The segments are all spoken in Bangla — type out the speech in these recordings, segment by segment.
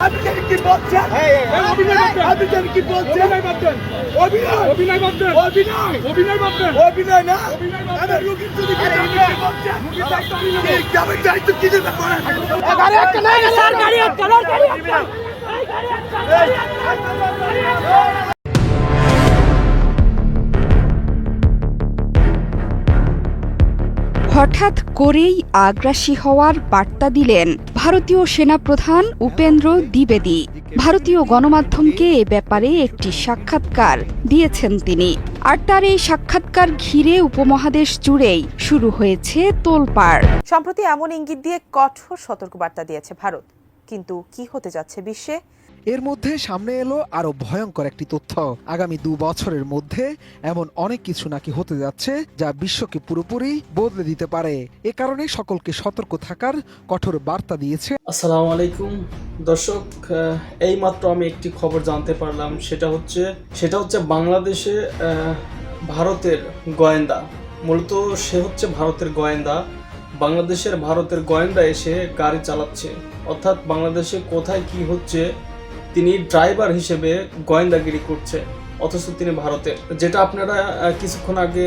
আপনি জানেন কি বলছেন আপনি জানেন কি বলছেন অভিনয় অভিনয় বাদদেন অভিনয় অভিনয় বাদদেন অভিনয় না অভিনয় বাদ আমি রুগীর যদি বলছেন দায়িত্ব গ্রামের কি গাড়ি একটা গাড়ি একটা গাড়ি একটা হঠাৎ করেই আগ্রাসী হওয়ার বার্তা দিলেন ভারতীয় সেনাপ্রধান উপেন্দ্র দ্বিবেদী। ভারতীয় গণমাধ্যমকে এ ব্যাপারে একটি সাক্ষাৎকার দিয়েছেন তিনি। আর তার এই সাক্ষাৎকার ঘিরে উপমহাদেশ জুড়েই শুরু হয়েছে তোলপাড়। সম্প্রতি এমন ইঙ্গিত দিয়ে কঠোর সতর্কবার্তা দিয়েছে ভারত। কিন্তু কি হতে যাচ্ছে বিশ্বে? এর মধ্যে সামনে এলো আরও ভয়ঙ্কর একটি তথ্য। আগামী দু বছরের মধ্যে এমন অনেক কিছু নাকি হতে যাচ্ছে যা বিশ্বকে পুরোপুরি বদলে দিতে পারে। এ কারণে সকলকে সতর্ক থাকার কঠোর বার্তা দিয়েছে। আসসালামু আলাইকুম। দর্শক আহ, এইমাত্র আমি একটি খবর জানতে পারলাম। সেটা হচ্ছে সেটা হচ্ছে বাংলাদেশে ভারতের গোয়েন্দা। মূলত সে হচ্ছে ভারতের গোয়েন্দা। বাংলাদেশের ভারতের গোয়েন্দা এসে গাড়ি চালাচ্ছে। অর্থাৎ বাংলাদেশে কোথায় কি হচ্ছে তিনি ড্রাইভার হিসেবে গোয়েন্দাগিরি করছে, অথচ তিনি ভারতে। যেটা আপনারা কিছুক্ষণ আগে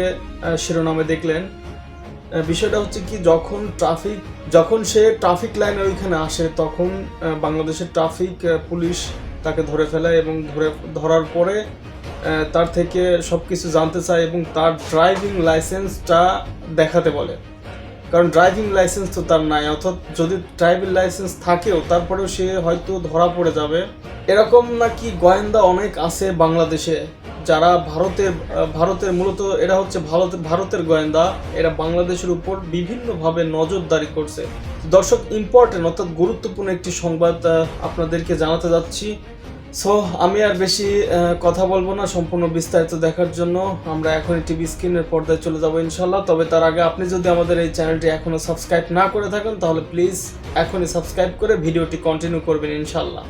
শিরোনামে দেখলেন। বিষয়টা হচ্ছে কি, যখন ট্রাফিক যখন সে ট্রাফিক লাইনের ওইখানে আসে, তখন বাংলাদেশের ট্রাফিক পুলিশ তাকে ধরে ফেলে এবং ধরে, ধরার পরে তার থেকে সব কিছু জানতে চায় এবং তার ড্রাইভিং লাইসেন্সটা দেখাতে বলে। কারণ ড্রাইভিং লাইসেন্স তো তার নাই, অর্থাৎ যদি ড্রাইভিং লাইসেন্স থাকেও, তারপরেও সে হয়তো ধরা পড়ে যাবে। এরকম নাকি গোয়েন্দা অনেক আছে বাংলাদেশে, যারা ভারতের ভারতের মূলত এরা হচ্ছে ভারত, ভারতের গোয়েন্দা। এরা বাংলাদেশের উপর বিভিন্নভাবে নজরদারি করছে। দর্শক ইম্পর্টেন্ট অর্থাৎ গুরুত্বপূর্ণ একটি সংবাদ আপনাদেরকে জানাতে যাচ্ছি। সো আমি আর বেশি কথা বলব না, সম্পূর্ণ বিস্তারিত দেখার জন্য। আমরা এখন টিভি স্ক্রিনের পর্দায় চলে যাব ইনশাল্লাহ তবে তার আগে আপনি যদি আমাদের এই চ্যানেলটি এখনও সাবস্ক্রাইব না করে থাকেন, তাহলে প্লিজ এখনই সাবস্ক্রাইব করে ভিডিওটি কন্টিনিউ করবেন ইনশাল্লাহ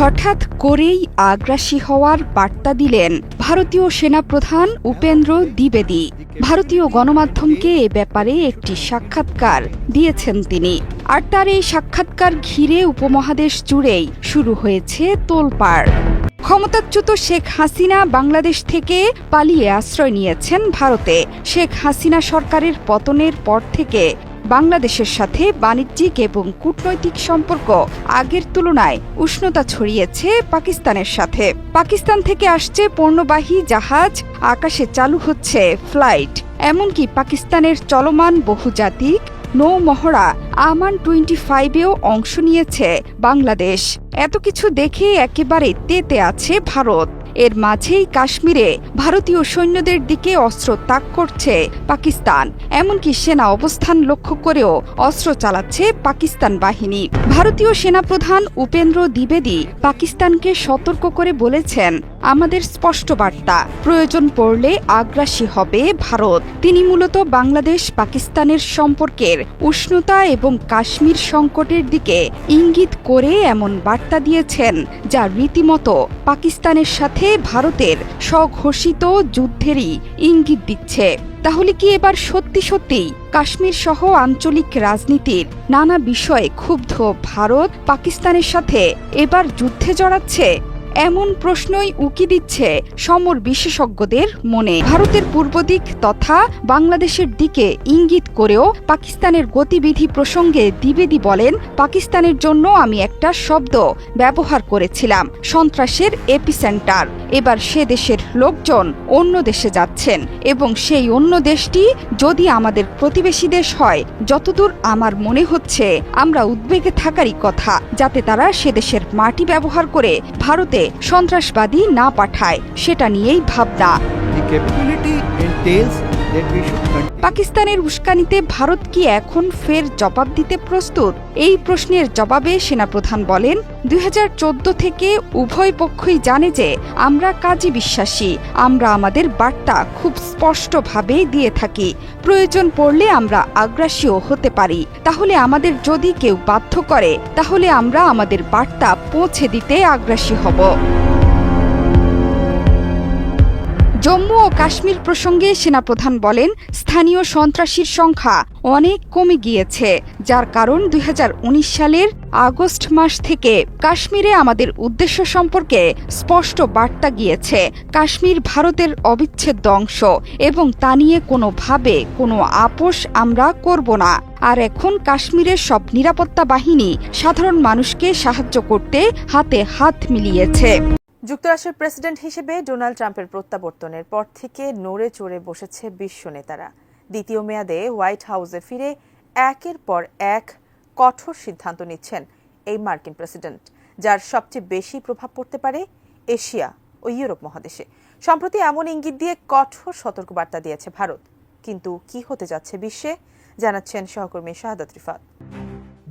হঠাৎ করেই আগ্রাসী হওয়ার বার্তা দিলেন ভারতীয় সেনাপ্রধান উপেন্দ্র দ্বিবেদী। ভারতীয় গণমাধ্যমকে এ ব্যাপারে একটি সাক্ষাৎকার দিয়েছেন তিনি। আর তার এই সাক্ষাৎকার ঘিরে উপমহাদেশ জুড়েই শুরু হয়েছে তোলপাড়। ক্ষমতাচ্যুত শেখ হাসিনা বাংলাদেশ থেকে পালিয়ে আশ্রয় নিয়েছেন ভারতে। শেখ হাসিনা সরকারের পতনের পর থেকে বাংলাদেশের সাথে বাণিজ্যিক এবং কূটনৈতিক সম্পর্ক আগের তুলনায় উষ্ণতা ছড়িয়েছে পাকিস্তানের সাথে। পাকিস্তান থেকে আসছে পণ্যবাহী জাহাজ, আকাশে চালু হচ্ছে ফ্লাইট। এমনকি পাকিস্তানের চলমান বহুজাতিক নৌমহড়া আমান টোয়েন্টি ফাইভেও অংশ নিয়েছে বাংলাদেশ। এত কিছু দেখে একেবারে তেতে আছে ভারত। এর মাঝেই কাশ্মীরে ভারতীয় সৈন্যদের দিকে অস্ত্র তাক করছে পাকিস্তান। এমনকি সেনা অবস্থান লক্ষ্য করেও অস্ত্র চালাচ্ছে পাকিস্তান বাহিনী। ভারতীয় সেনাপ্রধান উপেন্দ্র দ্বিবেদী পাকিস্তানকে সতর্ক করে বলেছেন আমাদের স্পষ্ট বার্তা। প্রয়োজন পড়লে আগ্রাসী হবে ভারত। তিনি মূলত বাংলাদেশ, পাকিস্তানের সম্পর্কের উষ্ণতা এবং কাশ্মীর সংকটের দিকে ইঙ্গিত করে এমন বার্তা দিয়েছেন, যা রীতিমতো পাকিস্তানের সাথে ভারতের স্বঘোষিত যুদ্ধেরই ইঙ্গিত দিচ্ছে। তাহলে কি এবার সত্যি সত্যি কাশ্মীর সহ আঞ্চলিক রাজনীতির নানা বিষয়ে ক্ষুব্ধ ভারত পাকিস্তানের সাথে এবার যুদ্ধে জড়াচ্ছে? এমন প্রশ্নই উকি দিচ্ছে সমর বিশেষজ্ঞদের মনে। ভারতের পূর্ব দিক তথা বাংলাদেশের দিকে ইঙ্গিত করেও পাকিস্তানের গতিবিধি প্রসঙ্গে দ্বিবেদী বলেন, পাকিস্তানের জন্য আমি একটা শব্দ ব্যবহার করেছিলাম, সন্ত্রাসের এপিসেন্টার। এবার সে দেশের লোকজন অন্য দেশে যাচ্ছেন এবং সেই অন্য দেশটি যদি আমাদের প্রতিবেশী দেশ হয়, যতদূর আমার মনে হচ্ছে আমরা উদ্বেগে থাকারই কথা, যাতে তারা সে দেশের মাটি ব্যবহার করে ভারতে সন্ত্রাসবাদী না পাঠায় সেটা নিয়েই ভাবনা। পাকিস্তানের উস্কানিতে ভারত কি এখন ফের জবাব দিতে প্রস্তুত? এই প্রশ্নের জবাবে সেনাপ্রধান বলেন, দুই হাজার চোদ্দ থেকে উভয় পক্ষই জানে যে আমরা কাজী বিশ্বাসী। আমরা আমাদের বার্তা খুব স্পষ্টভাবে দিয়ে থাকি। প্রয়োজন পড়লে আমরা আগ্রাসীও হতে পারি। তাহলে আমাদের যদি কেউ বাধ্য করে, তাহলে আমরা আমাদের বার্তা পৌঁছে দিতে আগ্রাসী হব। জম্মু ও কাশ্মীর প্রসঙ্গে সেনাপ্রধান বলেন, স্থানীয় সন্ত্রাসীর সংখ্যা অনেক কমে গিয়েছে, যার কারণ দুই হাজার উনিশ সালের আগস্ট মাস থেকে কাশ্মীরে আমাদের উদ্দেশ্য সম্পর্কে স্পষ্ট বার্তা গিয়েছে। কাশ্মীর ভারতের অবিচ্ছেদ্য অংশ এবং তা নিয়ে কোনোভাবে কোনো আপোষ আমরা করব না। আর এখন কাশ্মীরের সব নিরাপত্তা বাহিনী সাধারণ মানুষকে সাহায্য করতে হাতে হাত মিলিয়েছে। যুক্তরাষ্ট্রের প্রেসিডেন্ট হিসেবে ডোনাল্ড ট্রাম্পের প্রত্যাবর্তনের পর থেকে নড়ে চড়ে বসেছে বিশ্ব নেতারা। দ্বিতীয় মেয়াদে হোয়াইট হাউসে ফিরে একের পর এক কঠোর সিদ্ধান্ত নিচ্ছেন এই মার্কিন প্রেসিডেন্ট, যার সবচেয়ে বেশি প্রভাব পড়তে পারে এশিয়া ও ইউরোপ মহাদেশে। সম্প্রতি এমন ইঙ্গিত দিয়ে কঠোর সতর্কবার্তা দিয়েছে ভারত। কিন্তু কি হতে যাচ্ছে বিশ্বে? জানাচ্ছেন সহকর্মী শাহাদাত রিফাত।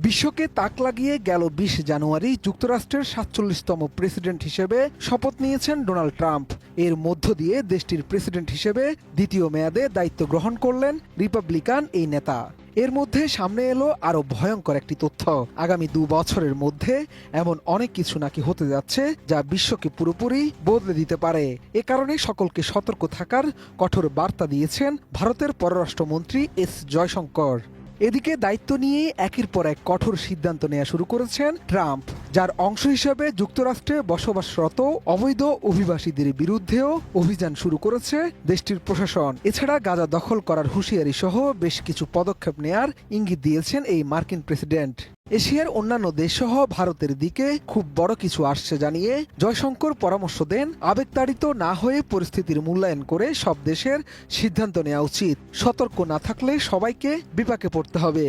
বিশ্বকে তাক লাগিয়ে গেল বিশ জানুয়ারি যুক্তরাষ্ট্রের সাতচল্লিশতম প্রেসিডেন্ট হিসেবে শপথ নিয়েছেন ডোনাল্ড ট্রাম্প। এর মধ্য দিয়ে দেশটির প্রেসিডেন্ট হিসেবে দ্বিতীয় মেয়াদে দায়িত্ব গ্রহণ করলেন রিপাবলিকান এই নেতা। এর মধ্যে সামনে এলো আরও ভয়ঙ্কর একটি তথ্য। আগামী দু বছরের মধ্যে এমন অনেক কিছু নাকি হতে যাচ্ছে যা বিশ্বকে পুরোপুরি বদলে দিতে পারে। এ কারণে সকলকে সতর্ক থাকার কঠোর বার্তা দিয়েছেন ভারতের পররাষ্ট্রমন্ত্রী এস জয়শঙ্কর। এদিকে দায়িত্ব নিয়ে একের পর এক কঠোর সিদ্ধান্ত নেওয়া শুরু করেছেন ট্রাম্প, যার অংশ হিসেবে যুক্তরাষ্ট্রে বসবাসরত অবৈধ অভিবাসীদের বিরুদ্ধেও অভিযান শুরু করেছে দেশটির প্রশাসন। এছাড়া গাজা দখল করার হুঁশিয়ারি সহ বেশ কিছু পদক্ষেপ নেয়ার ইঙ্গিত দিয়েছেন এই মার্কিন প্রেসিডেন্ট। এশিয়ার অন্যান্য দেশ সহ ভারতের দিকে খুব বড় কিছু আসছে জানিয়ে জয়শঙ্কর পরামর্শ দেন, আবেগতাড়িত না হয়ে পরিস্থিতির মূল্যায়ন করে সব দেশের সিদ্ধান্ত নেওয়া উচিত। সতর্ক না থাকলে সবাইকে বিপাকে পড়তে হবে।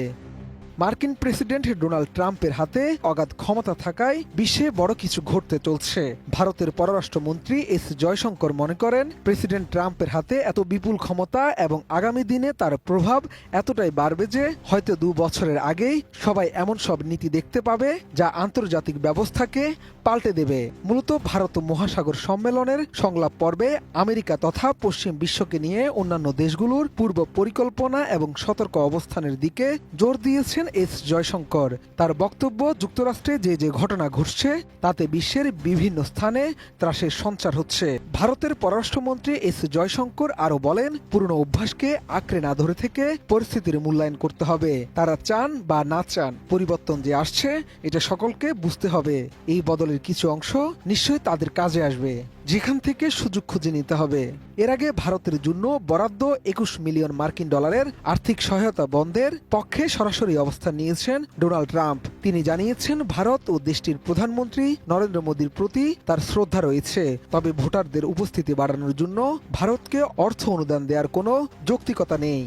মার্কিন প্রেসিডেন্ট ডোনাল্ড ট্রাম্পের হাতে অগাধ ক্ষমতা থাকায় বিশ্বে বড় কিছু ঘটতে চলছে। ভারতের পররাষ্ট্রমন্ত্রী এস জয়শঙ্কর মনে করেন, প্রেসিডেন্ট ট্রাম্পের হাতে এত বিপুল ক্ষমতা এবং আগামী দিনে তার প্রভাব এতটাই বাড়বে যে হয়তো দু বছরের আগেই সবাই এমন সব নীতি দেখতে পাবে যা আন্তর্জাতিক ব্যবস্থাকে পাল্টে দেবে। মূলত ভারত মহাসাগর সম্মেলনের সংলাপ পর্বে আমেরিকা তথা পশ্চিম বিশ্বকে নিয়ে অন্যান্য দেশগুলোর পূর্ব পরিকল্পনা এবং সতর্ক অবস্থানের দিকে জোর দিয়েছেন এস জয়শঙ্কর। তার বক্তব্য যুক্তরাষ্ট্রে যে যে ঘটনা ঘটছে, তাতে বিশ্বের বিভিন্ন স্থানে ত্রাসের সঞ্চার হচ্ছে। ভারতের পররাষ্ট্রমন্ত্রী এস জয়শঙ্কর আরও বলেন, পুরনো অভ্যাসকে আঁকড়ে না ধরে থেকে পরিস্থিতির মূল্যায়ন করতে হবে। তারা চান বা না চান, পরিবর্তন যে আসছে, এটা সকলকে বুঝতে হবে। এই বদলের কিছু অংশ নিশ্চয়ই তাদের কাজে আসবে। যেখান থেকে সুযোগ খুঁজে নিতে হবে। এর আগে ভারতের জন্য বরাদ্দ একুশ মিলিয়ন মার্কিন ডলারের আর্থিক সহায়তা বন্ধের পক্ষে সরাসরি অবস্থান নিয়েছেন ডোনাল্ড ট্রাম্প। তিনি জানিয়েছেন, ভারত ও দেশটির প্রধানমন্ত্রী নরেন্দ্র মোদীর প্রতি তার শ্রদ্ধা রয়েছে। তবে ভোটারদের উপস্থিতি বাড়ানোর জন্য ভারতকে অর্থ অনুদান দেওয়ার কোনো যৌক্তিকতা নেই।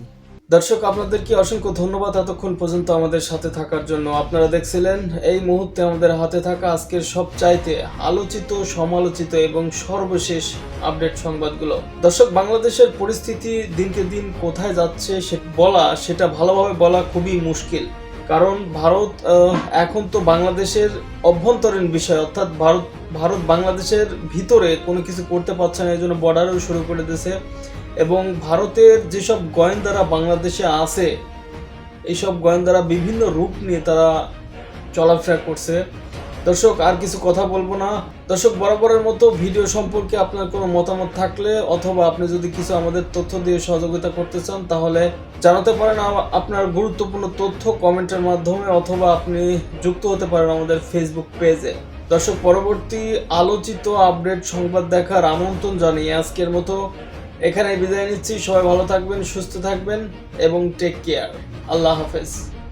দর্শক, আপনাদেরকে অসংখ্য ধন্যবাদ এতক্ষণ পর্যন্ত আমাদের সাথে থাকার জন্য। আপনারা দেখছিলেন, এই মুহূর্তে আমাদের হাতে থাকা আজকের সবচাইতে আলোচিত, সমালোচিত এবং সর্বশেষ আপডেট সংবাদগুলো। দর্শক, বাংলাদেশের পরিস্থিতি দিনকে দিন কোথায় যাচ্ছে সে বলা, সেটা ভালোভাবে বলা খুবই মুশকিল। কারণ ভারত এখন তো বাংলাদেশের অভ্যন্তরীণ বিষয়, অর্থাৎ ভারত ভারত বাংলাদেশের ভিতরে কোনো কিছু করতে পারছে না এই জন্য বর্ডারও শুরু করে দিয়েছে। এবং ভারতের যেসব গোয়েন্দারা বাংলাদেশে আছে, এইসব গোয়েন্দারা বিভিন্ন রূপ নিয়ে তারা চলাফেরা করছে। দর্শক, আর কিছু কথা বলব না। দর্শক, বরাবরের মতো ভিডিও সম্পর্কে আপনার কোনো মতামত থাকলে অথবা আপনি যদি কিছু আমাদের তথ্য দিয়ে সহযোগিতা করতে চান, তাহলে জানাতে পারেন আপনার গুরুত্বপূর্ণ তথ্য কমেন্টের মাধ্যমে অথবা আপনি যুক্ত হতে পারেন আমাদের ফেসবুক পেজে দর্শক, পরবর্তী আলোচিত আপডেট সংবাদ দেখার আমন্ত্রণ জানিয়ে আজকের মতো এখানে বিদায় নিচ্ছি। সবাই ভালো থাকবেন সুস্থ থাকবেন এবং টেক কেয়ার আল্লাহ হাফেজ।